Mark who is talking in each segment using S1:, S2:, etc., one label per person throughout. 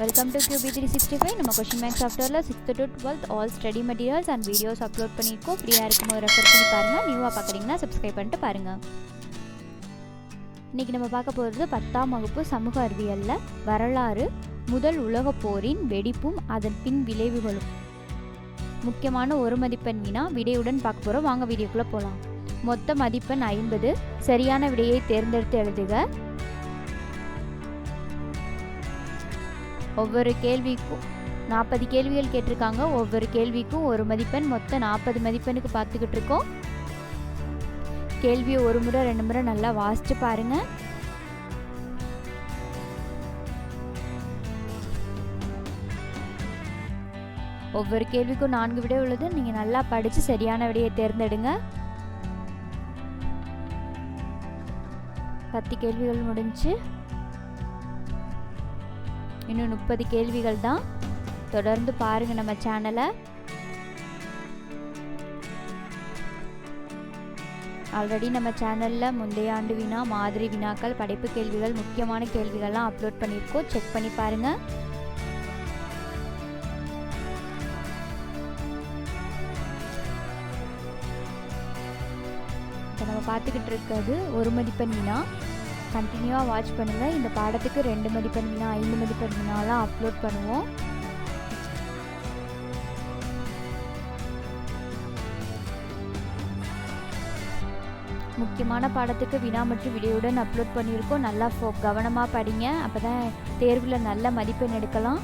S1: Welcome to QB three sixty five நம்ம question max சாஃப்ட்வேரில் sixth to twelfth all study materials and videos upload பண்ணியிருக்கோம். ஃப்ரீயாக இருக்கும்போது refer பண்ணி பாருங்கள் நியூவாக பார்க்குறீங்கன்னா சப்ஸ்கிரைப் பண்ணிட்டு பாருங்கள் இன்றைக்கி நம்ம பார்க்க போகிறது பத்தாம் வகுப்பு சமூக அறிவியலில். வரலாறு முதல் உலகப் போரின் வெடிப்பும் அதன் பின் விளைவுகளும். முக்கியமான ஒரு மதிப்பெண் வினா விடையுடன் பார்க்க போகிறோம் வாங்க வீடியோக்குள்ளே போகலாம் மொத்த மதிப்பெண் ஐம்பது. சரியான விடையை தேர்ந்தெடுத்து எழுதுக. ஒவ்வொரு கேள்விக்கும் நாற்பது கேள்விகள் கேட்டிருக்காங்க. ஒவ்வொரு கேள்விக்கும் ஒரு மதிப்பெண் மொத்தம் நாற்பது மதிப்பெண்ணுக்கு பார்த்துக்கிட்டு இருக்கோம். கேள்வியை ஒரு முறை ரெண்டு முறை நல்லா வாசிச்சு பாருங்க. ஒவ்வொரு கேள்விக்கும் நான்கு விடை உள்ளது. நீங்கள் நல்லா படித்து சரியான விடையை தேர்ந்தெடுங்க. பத்து கேள்விகள் முடிஞ்சு இன்னும் முப்பது கேள்விகள் தான். தொடர்ந்து பாருங்க நம்ம சேனலை ஆல்ரெடி நம்ம சேனலில் முந்தைய ஆண்டு வினா மாதிரி வினாக்கள் படைப்பு கேள்விகள் முக்கியமான கேள்விகள்லாம் அப்லோட் பண்ணியிருக்கோம். செக் பண்ணி பாருங்கள் இப்போ நம்ம பார்த்துக்கிட்டு இருக்கிறது ஒரு மதிப்பெண் வினா. கண்டினியூவாக வாட்ச் பண்ணுங்கள் இந்த பாடத்துக்கு ரெண்டு மதிப்பெண் வினா ஐந்து மதிப்பெண் வினாலாம் அப்லோட் பண்ணுவோம். முக்கியமான பாடத்துக்கு வினா மற்றும் வீடியோவுடன் அப்லோட் பண்ணியிருக்கோம். நல்லா ஃபோ கவனமாக படிங்க. அப்போ தான் தேர்வில் நல்ல மதிப்பெண் எடுக்கலாம்.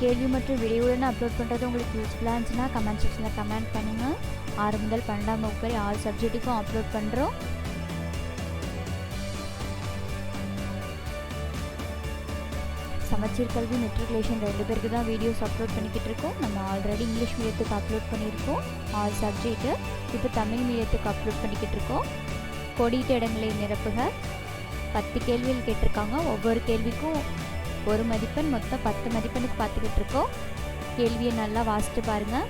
S1: கேள்வி மற்றும் விடையுடன் அப்லோட் பண்ணுறது உங்களுக்கு யூஸ்ஃபுல்லாக இருந்துச்சுன்னா கமெண்ட் செக்ஷனில் கமெண்ட் பண்ணுங்கள் ஆறு முதல் பன்னெண்டாம் வகுப்பு வரை ஆறு சப்ஜெக்ட்டுக்கும் அப்லோட் பண்ணுறோம் சமச்சீர் கல்வி மெட்ரிகுலேஷன் ரெண்டு பேருக்கு தான் வீடியோஸ் அப்லோட் பண்ணிக்கிட்டு இருக்கோம். நம்ம ஆல்ரெடி இங்கிலீஷ் மீடியத்துக்கு அப்லோட் பண்ணியிருக்கோம். ஆல் சப்ஜெக்ட்டு இப்போ தமிழ் மீடியத்துக்கு அப்லோட் பண்ணிக்கிட்டு இருக்கோம். கொடியிட்ட இடங்களை நிரப்புக. பத்து கேள்விகள் கேட்டிருக்காங்க. ஒவ்வொரு கேள்விக்கும் ஒரு மதிப்பெண் மொத்தம் பத்து மதிப்பெண்ணுக்கு பார்த்துக்கிட்டு இருக்கோம் கேள்வியை நல்லா வாசிட்டு பாருங்கள்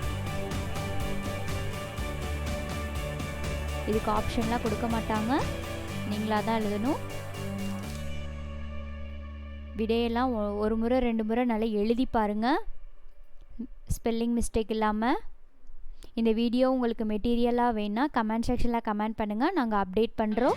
S1: இதுக்கு ஆப்ஷன்லாம் கொடுக்க மாட்டாங்க. நீங்களாக தான் எழுதணும். விடையெல்லாம் ஒ- ஒரு முறை ரெண்டு முறை நல்லா எழுதி பாருங்கள் ஸ்பெல்லிங் மிஸ்டேக் இல்லாமல் இந்த வீடியோ உங்களுக்கு மெட்டீரியலாக வேணால் கமெண்ட் செக்ஷனில் கமெண்ட் பண்ணுங்கள் நாங்கள் அப்டேட் பண்ணுறோம்